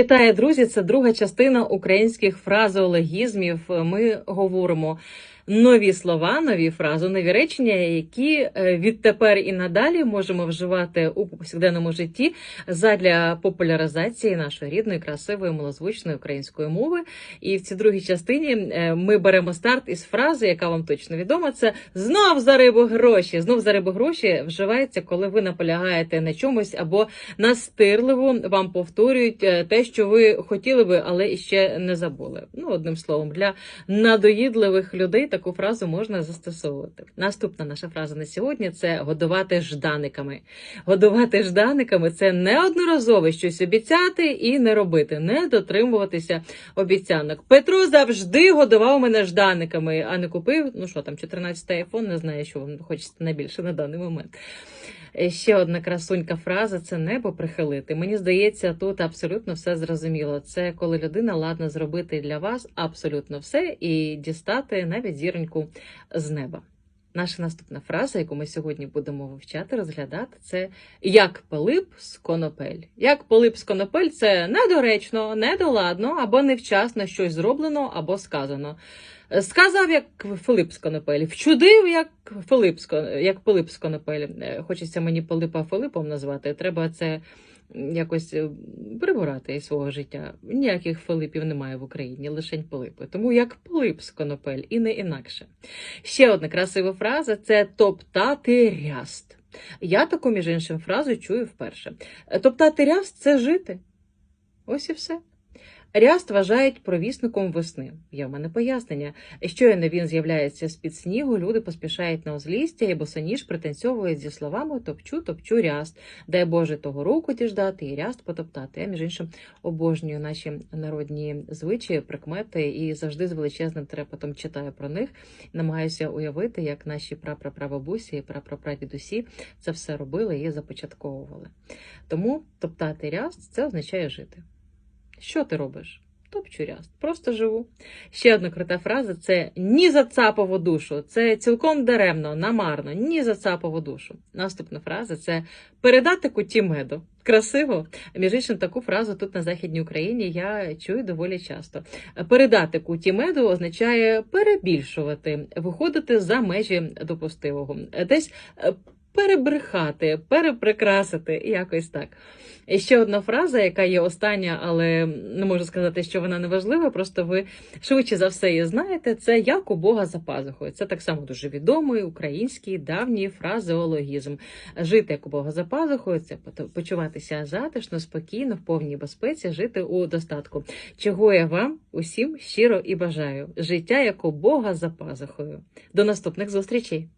Вітаю, друзі! Це друга частина українських фразеологізмів. Ми говоримо нові слова, нові фрази, нові речення, які е, відтепер і надалі можемо вживати у повсякденному житті задля популяризації нашої рідної, красивої, малозвучної української мови. І в цій другій частині е, ми беремо старт із фрази, яка вам точно відома. Це знов за рибу гроші. Знов за рибу гроші вживається, коли ви наполягаєте на чомусь або настирливо вам повторюють е, те, що ви хотіли би, але ще не забули. Ну, одним словом, для надоїдливих людей таку фразу можна застосовувати. Наступна наша фраза на сьогодні це годувати жданиками. Годувати жданиками це неодноразово щось обіцяти і не робити, не дотримуватися обіцянок. Петро завжди годував мене жданиками, а не купив. Ну що там, 14 айфон, не знаю, що вам хочеться найбільше на даний момент. Е, Ще одна красунька фраза це небо прихилити. Мені здається, тут абсолютно все зрозуміло. Це коли людина ладна зробити для вас абсолютно все і дістати навіть зіроньку з неба. Наша наступна фраза, яку ми сьогодні будемо вивчати, розглядати, це як Пилип з конопель. Як Пилип з конопель це недоречно, недоладно або невчасно щось зроблено або сказано. Сказав, як Филип з конопель, вчудив, як Филип з як Пилип з конопель. Е, Хочеться мені Пилипа Филипом назвати. Треба це якось е, прибирати із свого життя. Ніяких Филипів немає в Україні, лише Пилипи. Тому як Пилип з конопель і не інакше. Ще одна красива фраза це топтати ряст. Я таку, між іншим, фразу чую вперше. Топтати ряст це жити. Ось і все. Ряст вважають провісником весни. Є в мене пояснення. Щойно він з'являється з-під снігу, люди поспішають на узлістя і босоніж пританцьовують зі словами топчу, топчу ряст. Дай Боже того року діждати і ряст потоптати. Я, між іншим, обожнюю наші народні звичаї, прикмети і завжди з величезним трепетом читаю про них. Намагаюся уявити, як наші прапрапрабабусі і прапрапрадідусі це все робили і започатковували. Тому топтати ряст це означає жити. Що ти робиш? Топчу ряст, просто живу. Ще одна крута фраза це ні за цапову душу. Це цілком даремно, намарно, ні за цапову душу. Наступна фраза це передати куті меду. Красиво. Між іншим, таку фразу тут на Західній Україні я чую доволі часто. Передати куті меду означає перебільшувати, виходити за межі допустивого, десь е, перебрехати, переприкрасити, якось так. І ще одна фраза, яка є остання, але не можу сказати, що вона не важлива. Просто ви швидше за все її знаєте. Це як у Бога за пазухою. Це так само дуже відомий український давній фразеологізм. Жити як у Бога за пазухою це почуватися затишно, спокійно, в повній безпеці, жити у достатку. Чого я вам усім щиро і бажаю. Життя як у Бога за пазухою. До наступних зустрічей!